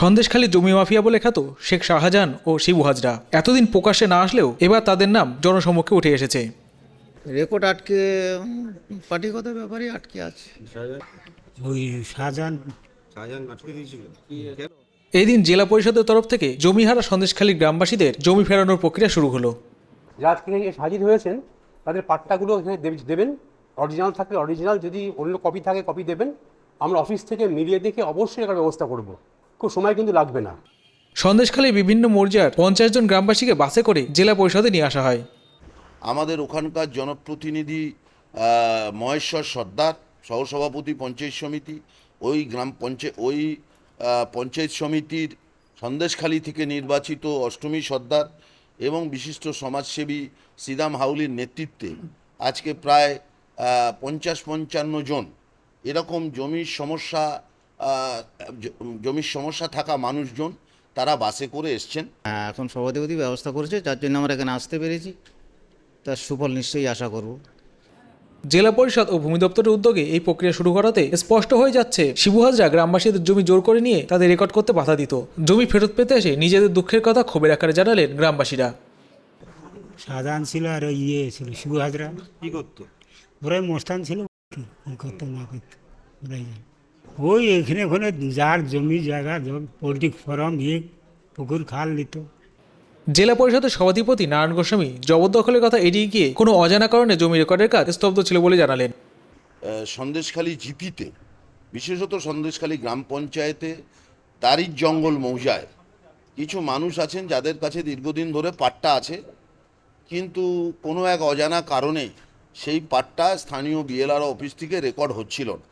সন্দেশখালী জমি মাফিয়া বলে খ্যাত শেখ শাহজাহান ও শিবু হাজরা। এতদিন প্রকাশ্যে না আসলেও এবার তাদের নাম জনসম্মুখে উঠে এসেছে। রেকর্ড আটকে পার্টিগত ব্যাপারে আটকে আছে। ওই শাহজাহান এই দিন জেলা পরিষদের তরফ থেকে জমিহারা সন্দেশখালী গ্রামবাসীদের জমি ফেরানোর প্রক্রিয়া শুরু হলো। যারা আজকে হাজির হয়েছেন তাদের পাট্টাগুলো এখানে দেবেন। অরিজিনাল থাকলে অরিজিনাল যদি অন্য কপি থাকে কপি দেবেন। আমরা অফিস থেকে মিলিয়ে দেখে অবশ্যই একটা ব্যবস্থা করব। খুব সময় কিন্তু লাগবে না। সন্দেশখালী বিভিন্ন মৌজার পঞ্চাশ জন গ্রামবাসীকে বাসে করে জেলা পরিষদে নিয়ে আসা হয়। আমাদের ওখানকার জনপ্রতিনিধি মহেশ্বর সর্দার সহসভাপতি পঞ্চায়েত সমিতি ওই গ্রাম পঞ্চায়েত ওই পঞ্চায়েত সমিতির সন্দেশখালী থেকে নির্বাচিত অষ্টমী সর্দার এবং বিশিষ্ট সমাজসেবী সিদাম হাউলির নেতৃত্বে আজকে প্রায় পঞ্চাশ পঞ্চান্ন জন। এরকম জমির সমস্যা জমির সমস্যা থাকা মানুষজন তারা বাসে করে এসছেন। হ্যাঁ এখন সভাধিপতি ব্যবস্থা করেছে যার জন্য আমরা এখানে আসতে পেরেছি। তার সুফল নিশ্চয়ই আশা করব। জেলা পরিষদ ও ভূমি দপ্তরের উদ্যোগে এই প্রক্রিয়া শুরু করাতে স্পষ্ট হয়ে যাচ্ছে শিবু হাজরা গ্রামবাসীদের জমি জোর করে নিয়ে তাদের রেকর্ড করতে বাধা দিত। জমি ফেরত পেতে এসে নিজেদের দুঃখের কথা ক্ষোভের আকারে জানালেন গ্রামবাসীরা। শাহজাহান ছিল আর ওই ইয়ে ছিল শিবু হাজরা। কি করতো? ওরাই মোস্তান ছিল। করতো না করতো ওরাই। ওই এখানে ওখানে যার জমি জায়গা পোলট্রি ফার্ম ইয়ে পুকুর খাল নিত জেলা পরিষদের সভাধিপতি নারায়ণ গোস্বামী জবরদখলের কথা এড়িয়ে গিয়ে কোনো অজানা কারণে জমি রেকর্ডের কাজ স্তব্ধ ছিল বলে জানালেন। সন্দেশখালী জিপিতে বিশেষত সন্দেশখালী গ্রাম পঞ্চায়েতে তারিক জঙ্গল মৌজায় কিছু মানুষ আছেন যাদের কাছে দীর্ঘদিন ধরে পাট্টা আছে। কিন্তু কোনো এক অজানা কারণে সেই পাট্টা স্থানীয় বিএলআর অফিস থেকে রেকর্ড হচ্ছিল না।